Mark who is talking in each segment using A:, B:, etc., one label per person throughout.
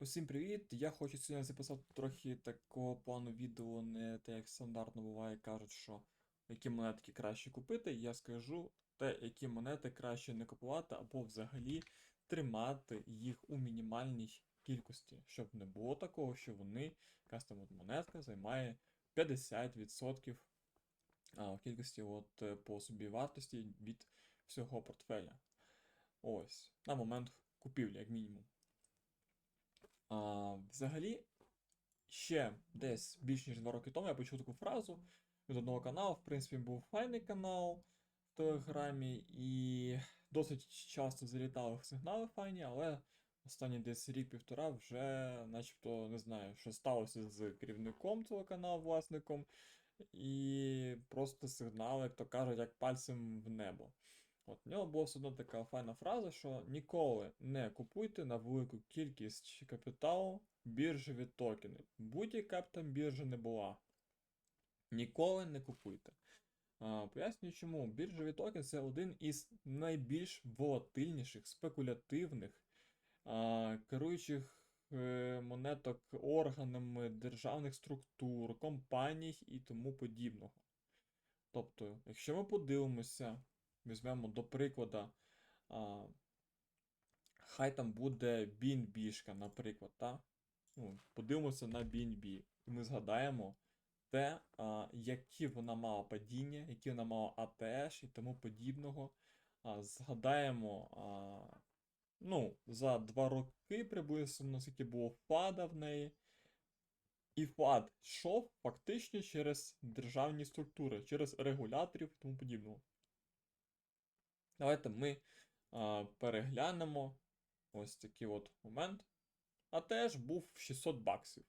A: Усім привіт! Я хочу сьогодні записати трохи такого плану відео, не те, як стандартно буває, кажуть, що які монетки краще купити. Я скажу те, які монети краще не купувати, або взагалі тримати їх у мінімальній кількості, щоб не було такого, що вони, якась там от монетка займає 50% кількості от, е, по собі вартості від всього портфеля. Ось, на момент купівлі, як мінімум. А, взагалі, ще десь більш ніж два роки тому я почув таку фразу від одного каналу. В принципі, був файний канал в Телеграмі, і досить часто залітали сигнали файні, але останні десь рік-півтора вже, начебто, не знаю, що сталося з керівником цього каналу, власником, і просто сигнали, як то кажуть, як пальцем в небо. От, в нього була все одно така файна фраза, що ніколи не купуйте на велику кількість капіталу біржеві токени. Будь-яка б там біржа не була. Ніколи не купуйте. А, пояснюю чому. Біржові токени це один із найбільш волатильніших, спекулятивних, а, керуючих е, монеток органами державних структур, компаній і тому подібного. Тобто, якщо ми подивимося візьмемо до прикладу, а, хай там буде BNB, наприклад, та? Ну, подивимося на BNB. І ми згадаємо те, а, які вона мала падіння, які вона мала ATH і тому подібного. А, згадаємо, а, ну, за два роки приблизно, наскільки було фада в неї. І фад йшов фактично через державні структури, через регуляторів і тому подібного. Давайте ми а, переглянемо ось такий от момент. А теж був 600 баксів.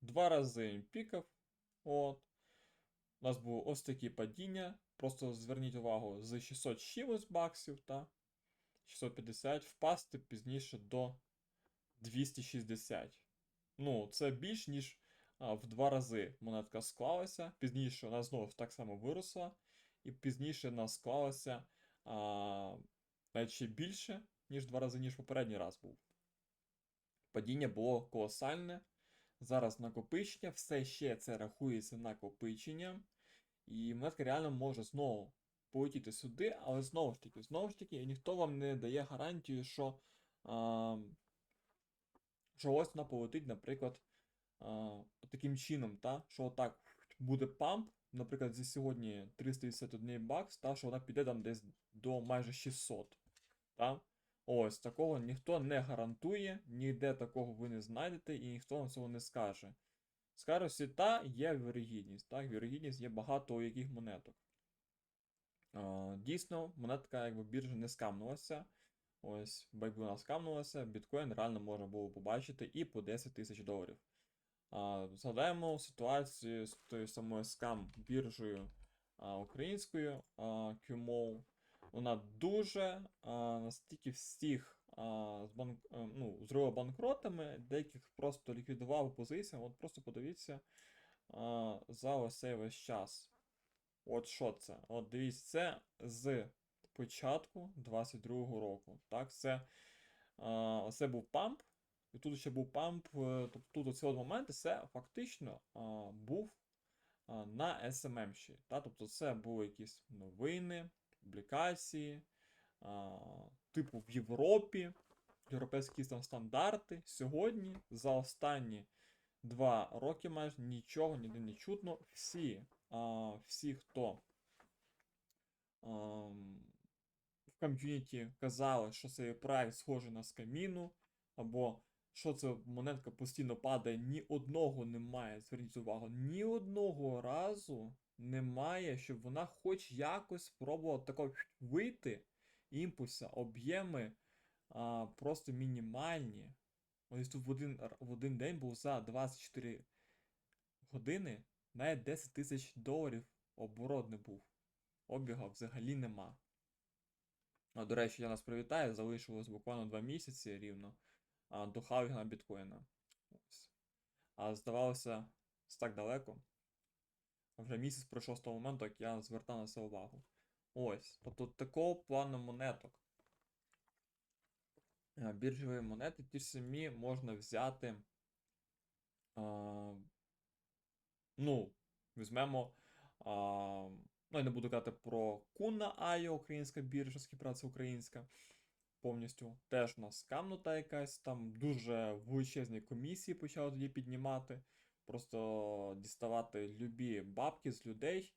A: Два рази він пікав. От. У нас було ось такі падіння. Просто зверніть увагу, з 600 чимось баксів, та 650 впасти пізніше до 260. Ну, це більш ніж а, в два рази монетка склалася. Пізніше вона знову так само виросла. І пізніше вона склалася а, навіть ще більше, ніж два рази, ніж попередній раз був. Падіння було колосальне. Зараз накопичення, все ще це рахується накопиченням. І монетка реально може знову полетіти сюди, але знову ж таки, знову ж таки, ніхто вам не дає гарантію, що а, що ось вона полетить, наприклад, а, таким чином, та, що отак буде памп, наприклад, зі сьогодні 351 бакс, та, що вона піде там десь до майже 600. Та? Ось, такого ніхто не гарантує, ніде такого ви не знайдете, і ніхто вам цього не скаже. Всі, та є вірогідність. Так, вірогідність є багато у яких монеток. А, дійсно, монетка якби біржа не скамнулася. Ось, вона скамнулася, біткоін реально можна було побачити і по 10 тисяч доларів. Згадаємо ситуацію з тою самою скам біржею українською QMO. Вона дуже настільки всіх банк, ну, зробила банкротами, деяких просто ліквідував позиції. От просто подивіться за цей весь час. От що це? От дивіться, це з початку 22-го року. Так, це, це був памп. І тут ще був памп, тобто тут оці от моменти, це фактично а, був а, на SMM. Та? Тобто це були якісь новини, публікації, а, типу в Європі, європейські там стандарти. Сьогодні за останні два роки майже нічого ніде не чутно. Всі, а, всі хто а, в ком'юніті казали, що цей проект схожий на скаміну, або що це монетка постійно падає, ні одного немає. Зверніть увагу, ні одного разу немає, щоб вона хоч якось спробувала тако вийти імпульса, об'єми а, просто мінімальні. Ось тут в один, в один день був за 24 години навіть 10 тисяч доларів оборот не був. Обіга взагалі нема. А, до речі, я нас привітаю, залишилось буквально 2 місяці рівно до халвінга біткоїна. А здавалося, це так далеко. Вже місяць пройшов з того моменту, як я звертав на це увагу. Ось. Тобто такого плану монеток. е, біржові монети ті ж самі можна взяти. А, ну, візьмемо. А, ну, я не буду казати про Куна Айо, українська біржа, співпраця українська. Повністю теж у нас камнута якась, там дуже величезні комісії почали тоді піднімати. Просто діставати любі бабки з людей.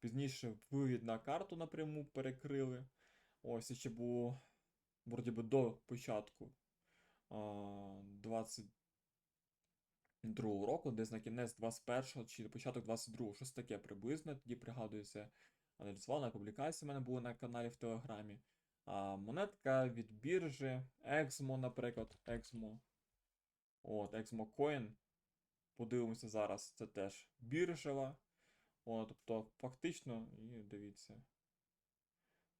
A: Пізніше вивід на карту напряму перекрили. Ось ще було вроді би до початку а, 22 року, десь на кінець 21-го чи початок 22-го, щось таке приблизно. Тоді пригадується, аналізував на публікації в мене були на каналі в Телеграмі. А, монетка від біржі, Exmo, наприклад, Exmo. От, Exmo Coin. Подивимося зараз, це теж біржева. О, тобто, фактично, і дивіться.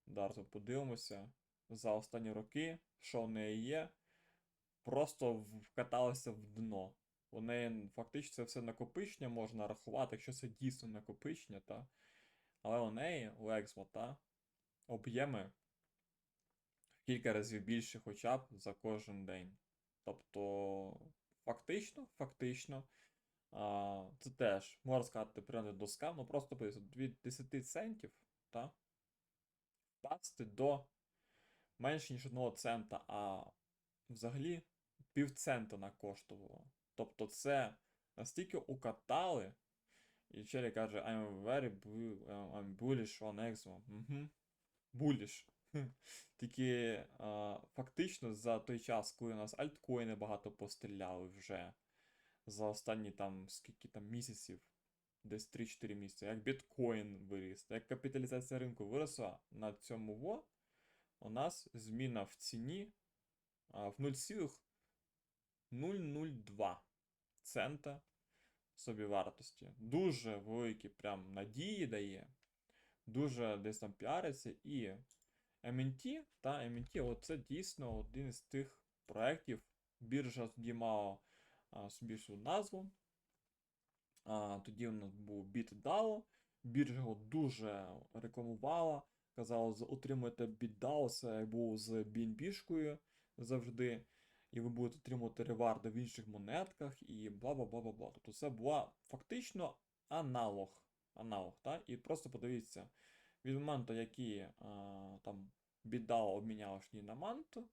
A: Зараз подивимося за останні роки, що в неї є. Просто вкаталося в дно. У неї фактично це все накопичення можна рахувати, якщо це дійсно накопичення, та. Але у неї, у Exmo, та, об'єми кілька разів більше хоча б за кожен день. Тобто, фактично, фактично, а, це теж, можна сказати, прямо до скам, ну просто від 10 центів, та, впасти до менше ніж 1 цента, а взагалі півцента накоштувало. Тобто це настільки укатали, і Челі каже, I'm very I'm bullish on Exmo. Угу. Bullish. Тільки а, фактично за той час, коли у нас альткоїни багато постріляли вже за останні там скільки там місяців, десь 3-4 місяці, як біткоін виріс, як капіталізація ринку виросла на цьому во, у нас зміна в ціні а, в 0,002 цента собівартості. Дуже великі прям надії дає, дуже десь там піариться і MNT та MNT, оце дійсно один із тих проєктів. Біржа тоді мала а, собі свою назву. А, тоді у нас був BitDAO. Біржа його дуже рекламувала. Казала, отримуєте BitDAO, це був з BNB-шкою завжди. І ви будете отримувати реварди в інших монетках і бла бла бла бла бла. Тобто це була фактично аналог. Аналог, та? І просто подивіться, від моменту, які а, там BitDAO обміняла шні на манту.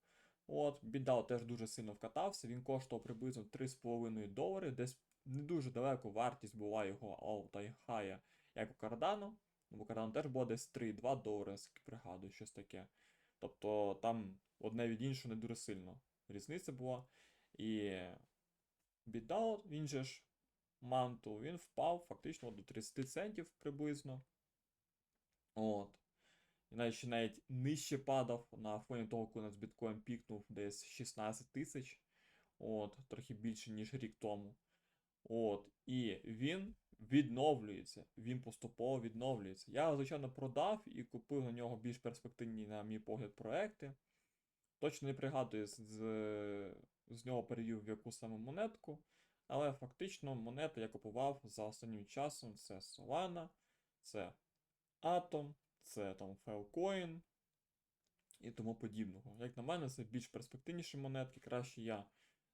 A: От, BitDAO теж дуже сильно вкатався. Він коштував приблизно 3,5 долари. Десь не дуже далеко вартість була його high, як у Cardano. Бо Cardano теж було десь 3,2 долари, наскільки пригадую, щось таке. Тобто там одне від іншого не дуже сильно різниця була. І BitDAO, він же ж манту, він впав фактично до 30 центів приблизно. От. І навіть ще навіть нижче падав на фоні того, коли у нас біткоін пікнув десь 16 тисяч. От, трохи більше, ніж рік тому. От, і він відновлюється. Він поступово відновлюється. Я, звичайно, продав і купив на нього більш перспективні, на мій погляд, проекти. Точно не пригадую з, з, нього перевів в яку саме монетку. Але фактично монети я купував за останнім часом. Це Solana, це Atom, це там Filecoin і тому подібного. Як на мене, це більш перспективніші монетки. Краще я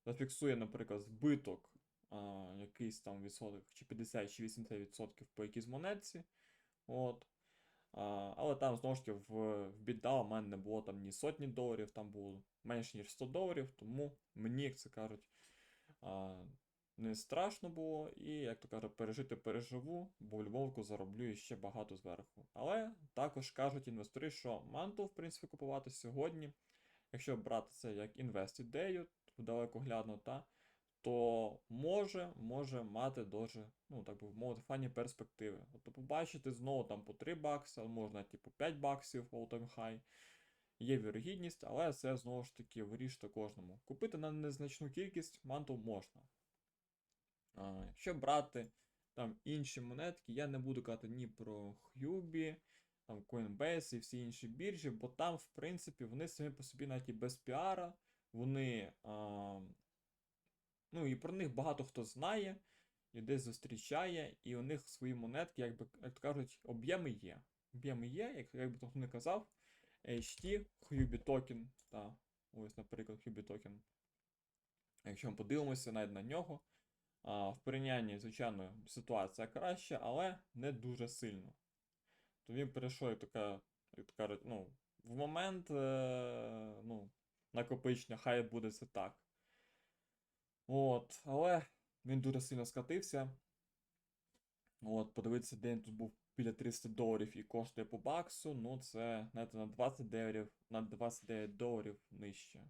A: зафіксую, наприклад, збиток а, якийсь там відсоток, чи 50 чи 80% по якійсь монетці. От. А, але там знову ж таки в, в BitDAO у мене не було там ні сотні доларів, там було менше ніж 100 доларів, тому мені, як це кажуть, а, не страшно було, і, як то кажуть, пережити переживу, бо в Львовку зароблю ще багато зверху. Але також кажуть інвестори, що манту, в принципі, купувати сьогодні, якщо брати це як інвест-ідею, далекоглядно, та, то може, може мати дуже, ну, так би мовити, фані перспективи. Тобто побачити знову там по 3 бакси, можна типу 5 баксів all-time high. Є вірогідність, але це знову ж таки вирішити кожному. Купити на незначну кількість манту можна. Якщо брати там інші монетки, я не буду казати ні про Huobi, там Coinbase і всі інші біржі, бо там, в принципі, вони самі по собі навіть і без піара, вони. А, ну і про них багато хто знає, і десь зустрічає, і у них свої монетки, як, би, як кажуть, об'єми є. Об'єми є, як, як би хто не казав, HT, Huobi токен та Ось, наприклад, Hubi Token. Якщо ми подивимося навіть на нього, в порівнянні, звичайно, ситуація краща, але не дуже сильно. То він перейшов, як така, як кажуть, ну, в момент е, ну, накопичення, хай буде це так. От, але він дуже сильно скатився. От, подивитися, де він тут був біля 300 доларів і коштує по баксу, ну це знаєте, на 29, на 29 доларів нижче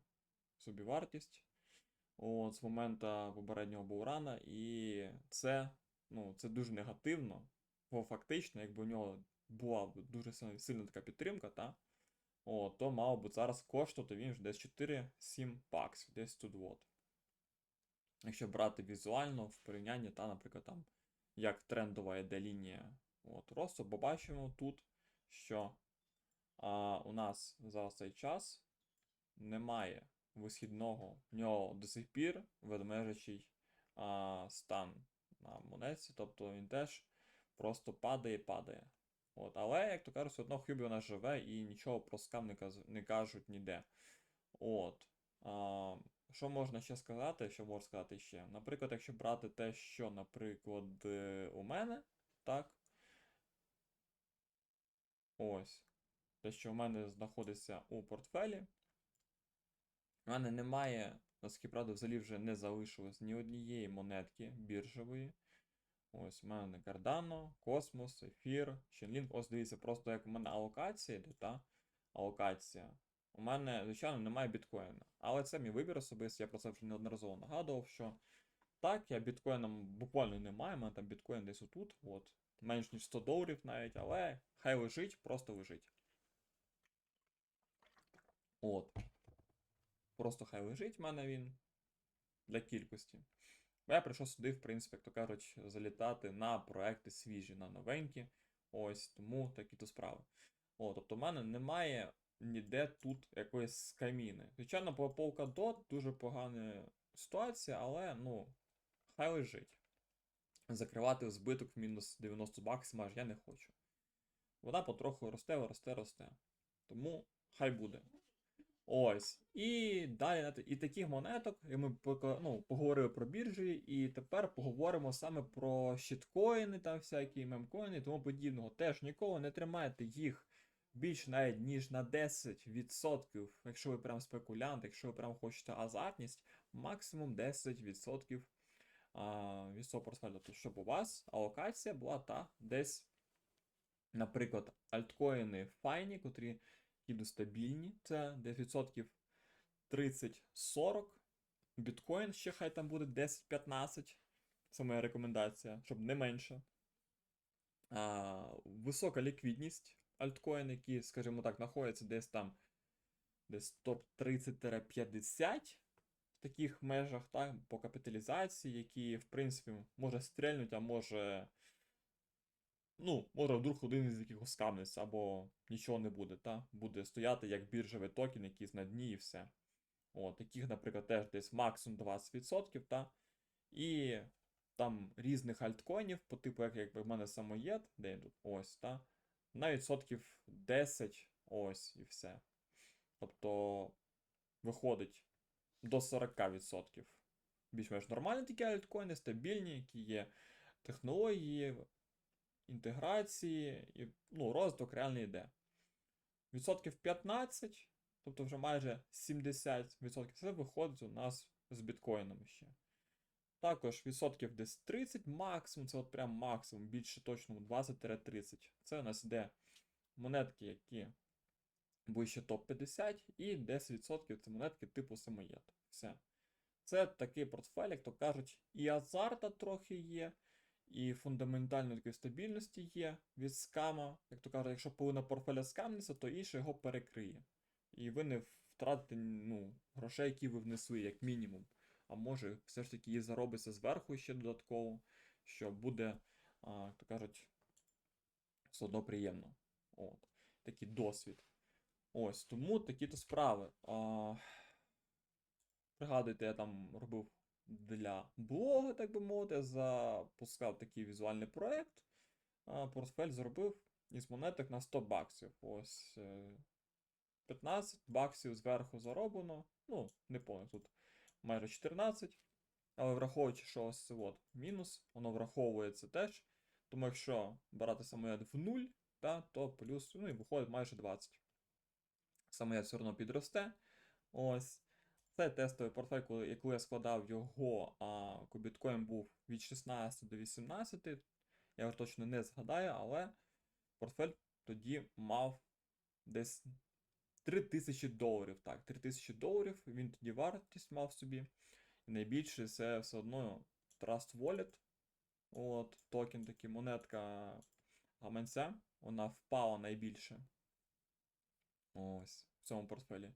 A: собівартість. От, з моменту попереднього булрана, і це, ну, це дуже негативно, бо фактично, якби у нього була дуже сильна, така підтримка, та, о, то мав би зараз коштувати він вже десь 4-7 баксів, десь тут от. Якщо брати візуально в порівнянні, та, наприклад, там, як трендова йде лінія от, росту, бо бачимо тут, що а, у нас за цей час немає висхідного, в нього до сих пір ведмежачий а, стан на монетці, тобто він теж просто падає падає. От, але, як то кажуть, одно Хюбі вона живе і нічого про скам не, каз... не кажуть ніде. От. А, що можна ще сказати? Що можна сказати ще? Наприклад, якщо брати те, що, наприклад, е, у мене, так. Ось. Те, що у мене знаходиться у портфелі. У мене немає, наскільки правда, взагалі вже не залишилось ні однієї монетки біржової. Ось у мене Cardano, Космос, Ефір, Chainlink. Ось дивіться, просто як у мене алокація йде, та? Алокація. У мене, звичайно, немає біткоїна. Але це мій вибір особистий, я про це вже неодноразово нагадував, що так, я біткоїном буквально не маю, у мене там біткоін десь отут, от, менш ніж 100 доларів навіть, але хай лежить, просто лежить. От. Просто хай лежить в мене він для кількості. Бо я прийшов сюди, в принципі, як то кажуть, залітати на проекти свіжі, на новенькі. Ось, тому такі-то справи. О, тобто в мене немає ніде тут якоїсь скаміни. Звичайно, по Polkadot дуже погана ситуація, але ну, хай лежить. Закривати збиток в мінус 90 баксів майже я не хочу. Вона потроху росте, росте, росте. Тому хай буде. Ось. І далі і таких монеток, і ми ну, поговорили про біржі, і тепер поговоримо саме про щиткоїни, там всякі мемкоїни і тому подібного. Теж ніколи не тримайте їх більш навіть ніж на 10%, якщо ви прям спекулянт, якщо ви прям хочете азартність, максимум 10% а, від свого портфеля. Тобто, щоб у вас алокація була та десь, наприклад, альткоїни файні, котрі які стабільні, це десь відсотків 30-40. Біткоін ще хай там буде 10-15. Це моя рекомендація, щоб не менше. А, висока ліквідність альткоін, які, скажімо так, знаходяться десь там десь топ 30-50 в таких межах, так, по капіталізації, які, в принципі, може стрельнуть, а може. Ну, може вдруг один із яких скамнеться, або нічого не буде, та? Буде стояти як біржовий токен, якийсь на дні і все. От, таких, наприклад, теж десь максимум 20%, та? І там різних альткоїнів, по типу, як якби в мене самоєд, де тут, ось, та? На відсотків 10, ось і все. Тобто виходить до 40%. Більш-менш нормальні такі альткоїни, стабільні, які є технології, інтеграції, і ну, розвиток реальний йде. Відсотків 15, тобто вже майже 70%, це виходить у нас з біткоїнами ще. Також відсотків десь 30 максимум, це от прям максимум, більше точно 20-30. Це у нас йде монетки, які вище топ-50, і 10% це монетки типу самоєд. Все. Це такий портфель, як то кажуть, і азарта трохи є, і фундаментальної такої стабільності є від скама. Як то кажуть, якщо половина портфеля скамнеться, то інше його перекриє. І ви не втратите ну, грошей, які ви внесли, як мінімум. А може, все ж таки її заробиться зверху ще додатково, що буде, а, як то кажуть, все одно приємно. От. Такий досвід. Ось, тому такі-то справи. А, пригадуйте, я там робив для блогу, так би мовити, запускав такий візуальний проєкт. Портфель зробив із монеток на 100 баксів. Ось. е, 15 баксів зверху зароблено. Ну, не повно, тут майже 14. Але враховуючи, що ось от мінус, воно враховується теж. Тому якщо брати самоєд в 0, та, то плюс, ну і виходить майже 20. Самоєд все одно підросте. Ось. Тестовий портфель, коли, я- складав його, а біткоін був від 16 до 18. Я його точно не згадаю, але портфель тоді мав десь 3000 доларів. Так, 3000 доларів він тоді вартість мав собі. І найбільше це все одно Trust Wallet. От, токен такий, монетка гаманця. Вона впала найбільше. Ось, в цьому портфелі.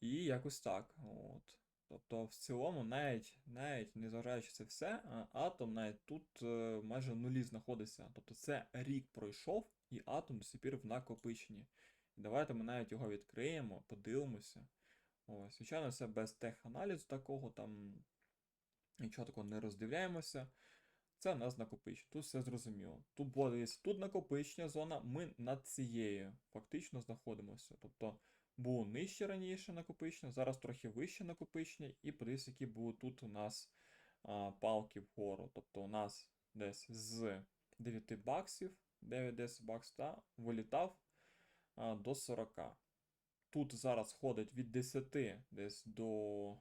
A: І якось так. От. Тобто, в цілому, навіть, навіть незважаючи це все, атом навіть тут е, майже в нулі знаходиться. Тобто це рік пройшов, і атом до сих пір в накопиченні. Давайте ми навіть його відкриємо, подивимося. Ось, звичайно, це без теханалізу такого, там нічого такого не роздивляємося. Це у нас накопичення. Тут все зрозуміло. Тут буде тут накопичення зона, ми над цією фактично знаходимося. Тобто було нижче раніше накопичення, зараз трохи вище накопичення, і подивіться, які були тут у нас а, палки вгору. Тобто у нас десь з 9 баксів, 9-10 баксів, та вилітав а, до 40. Тут зараз ходить від 10 десь до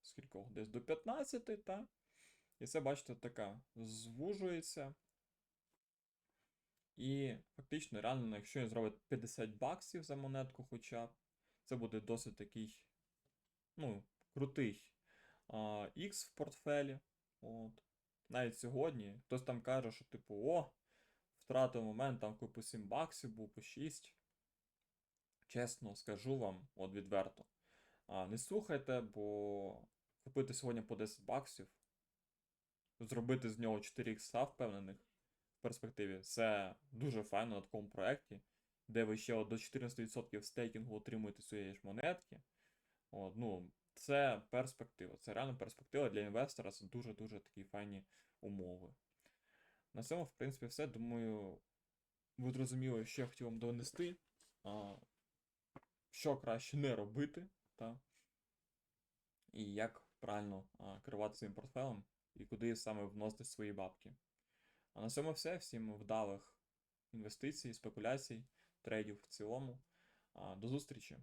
A: скількох? Десь до 15, та? І це, бачите, така звужується. І фактично, реально, якщо він зробить 50 баксів за монетку хоча б, це буде досить такий, ну, крутий а, X в портфелі. От. Навіть сьогодні хтось там каже, що типу, о, втратив момент, там коли по 7 баксів був по 6. Чесно скажу вам, от відверто. А, не слухайте, бо купити сьогодні по 10 баксів, зробити з нього 4 ікса впевнених в перспективі, це дуже файно на такому проєкті, де ви ще до 14% стейкінгу отримуєте своєї ж монетки. От, ну, це перспектива. Це реально перспектива для інвестора, це дуже-дуже такі файні умови. На цьому, в принципі, все. Думаю, ви зрозуміли, що я хотів вам донести. А, що краще не робити, та? і як правильно а, керувати своїм портфелем, і куди саме вносити свої бабки. А на цьому все. Всім вдалих інвестицій, спекуляцій, трейдів в цілому. До зустрічі!